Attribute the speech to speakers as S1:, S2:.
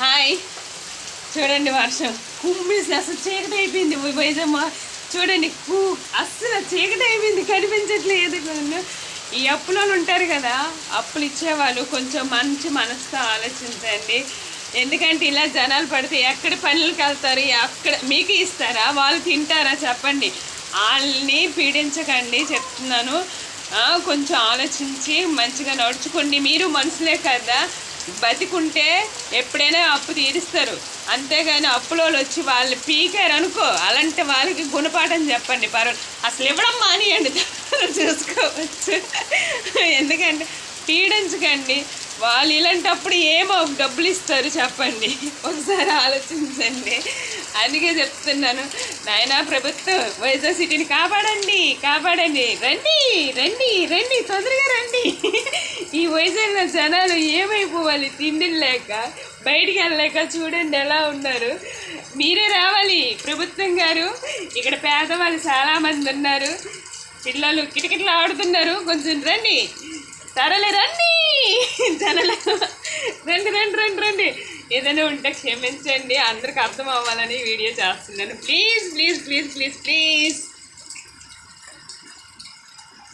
S1: Hi. చూడండి వర్షం. కుమ్మేసి అసలు చీకటి అయిపోయింది. వైజమ్మ. చూడండి. కూ అస్సలు చీకటి అయిపోయింది. కనిపించట్లేదు. ఈ అప్పులో ఉంటారు కదా అప్పులు ఇచ్చేవాళ్ళు కొంచెం మంచి మనసుతో ఆలోచించండి. ఎందుకంటే ఇలా జనాలు పడితే ఎక్కడ పనులకు వెళ్తారు? అక్కడ మీకు ఇస్తారా? వాళ్ళు తింటారా? చెప్పండి. వాళ్ళని పీడించకండి చెప్తున్నాను. కొంచెం ఆలోచించి మంచిగా నడుచుకోండి. మీరు మనుషులే కదా. బతికుంటే ఎప్పుడైనా అప్పు తీరుస్తారు. అంతేగాని అప్పులో వచ్చి వాళ్ళు పీకారు అనుకో అలాంటి వాళ్ళకి గుణపాఠం చెప్పండి. పర్వాలేదు అసలు ఇవ్వడం మానేయండి? చూసుకోవచ్చు. ఎందుకంటే పీడించకండి వాళ్ళు ఇలాంటప్పుడు ఏమో డబ్బులు ఇస్తారు చెప్పండి. ఒకసారి ఆలోచించండి. అందుకే చెప్తున్నాను. నాయనా ప్రభుత్వం వైజాగ్ సిటీని కాపాడండి కాపాడండి. రండి రండి రండి తొందరగా వయసైన జనాలు ఏమైపోవాలి? తిండి లేక బయటికి వెళ్ళలేక చూడండి ఎలా ఉన్నారు. మీరే రావాలి. ప్రభుత్వం గారు ఇక్కడ పేదవాళ్ళు చాలామంది ఉన్నారు. పిల్లలు కిటకిటలు ఆడుతున్నారు. కొంచెం రండి. తరలే రండి. జనల రండి రండి రండి రండి. ఏదైనా ఉంటే క్షమించండి. అందరికి అర్థం అవ్వాలని వీడియో చేస్తున్నాను. Please please please please please.